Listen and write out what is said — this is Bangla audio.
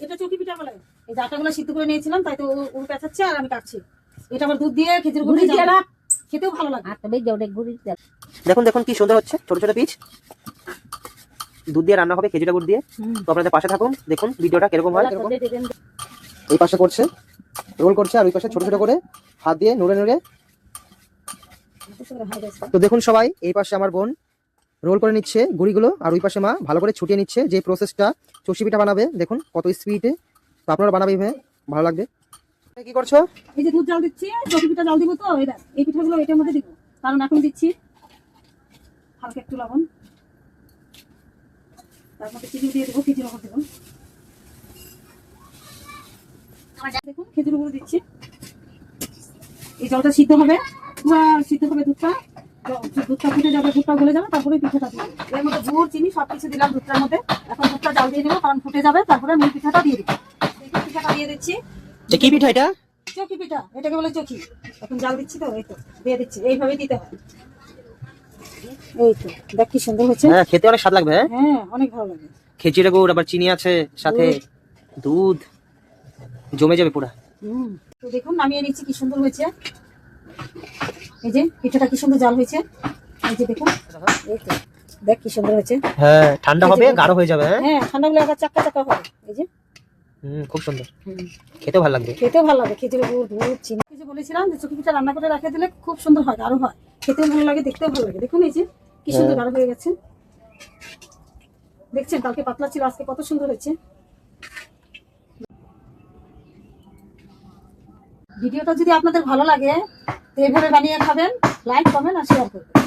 এটা চকি পিঠা বলে এই সিদ্ধ করে নিয়েছিলাম তাই তো ও- ও পেঁচাচ্ছে আর আমি কাটছি। এটা আবার দুধ দিয়ে খেজুর গুড় দিয়ে খেতেও ভালো লাগে। আর তবে গুড়ি দেব দেখুন দেখুন কি সুন্দর হচ্ছে ছোট ছোট পিচ। দুধ দিয়ে রান্না হবে খেজুরা গুড় দিয়ে। তো আপনাদের পাশে থাকুন দেখুন ভিডিওটা কীরকম হয়। এই পাশে করছে রোল করছে আর ওই পাশে ছোট ছোট করে হাত দিয়ে নুড়ে নুড়ে। তো দেখুন সবাই এই পাশে আমার বোন। রোল করে নিচ্ছে গুড়িগুলো আর ওই পাশে মা ভালো করে ছুটিয়ে নিচ্ছে যে প্রসেসটা চষি পিঠা বানাবে। দেখুন কত স্পিডে তো আপনারা বানাবে এইভাবে ভালো লাগবে। কি করছ? এই যে দুধ জাল দিচ্ছি চকি পিঠা জাল দিব তো দেখ, এই পিঠাগুলো এটার মধ্যে দিব। কারণ এখন দিচ্ছি হালকা একটু লবণ। তার মধ্যে চিনি দিয়ে দেবো খেজুর গুঁড়ো দেবো। দেখুন খেজুর গুঁড়ো দিচ্ছি। এই জলটা সিদ্ধ হবে। সিদ্ধ হবে দুধটা। দুধটা ফুটে যাবে দুধটা গলে যাবে তারপরে পিঠাটা এর মধ্যে গুড় চিনি দিলাম দুধটার মধ্যে। এখন দুধটা জাল দিয়ে দেবো কারণ ফুটে যাবে তারপরে মূল পিঠাটা দিয়ে পিঠাটা দিয়ে দিচ্ছি। কি পিঠা এটা? চকি পিঠা এটাকে বলে চকি। এখন জাল দিচ্ছি তো এই তো দিয়ে দিচ্ছি এইভাবে দিতে হয় এই তো দেখ কি সুন্দর হচ্ছে হ্যাঁ খেতে অনেক স্বাদ লাগবে হ্যাঁ? হ্যাঁ অনেক ভালো লাগে। গুড় আবার চিনি আছে সাথে দুধ। জমে যাবে পুরা। হুম তো দেখুন নামিয়ে নিচ্ছি কি সুন্দর হয়েছে। এই যে পিঠাটা কি সুন্দর জাল হয়েছে? এই যে দেখুন এই তো দেখ কি সুন্দর হয়েছে। হ্যাঁ ঠান্ডা হবে গাঢ় হয়ে যাবে হ্যাঁ? হ্যাঁ ঠান্ডা গুলো আবার চাক্কা চাক্কা হবে। এই যে। হুম, খুব সুন্দর। খেতেও ভালো লাগবে। খেতেও ভালো লাগে খেজুরের গুড় দুধ চিনি। যে বলেছিলাম যে চকি পিঠা রান্না করে রাখে দিলে খুব সুন্দর হয় আরও হয়। খেতেও ভালো লাগে দেখতেও ভালো লাগে। দেখুন এই যে কি সুন্দর গাঢ় হয়ে গেছে। দেখছেন কালকে পাতলা ছিল আজকে কত সুন্দর হয়েছে। ভিডিওটা যদি আপনাদের ভালো লাগে তো এভাবে বানিয়ে খাবেন লাইক কমেন্ট আর শেয়ার করবেন।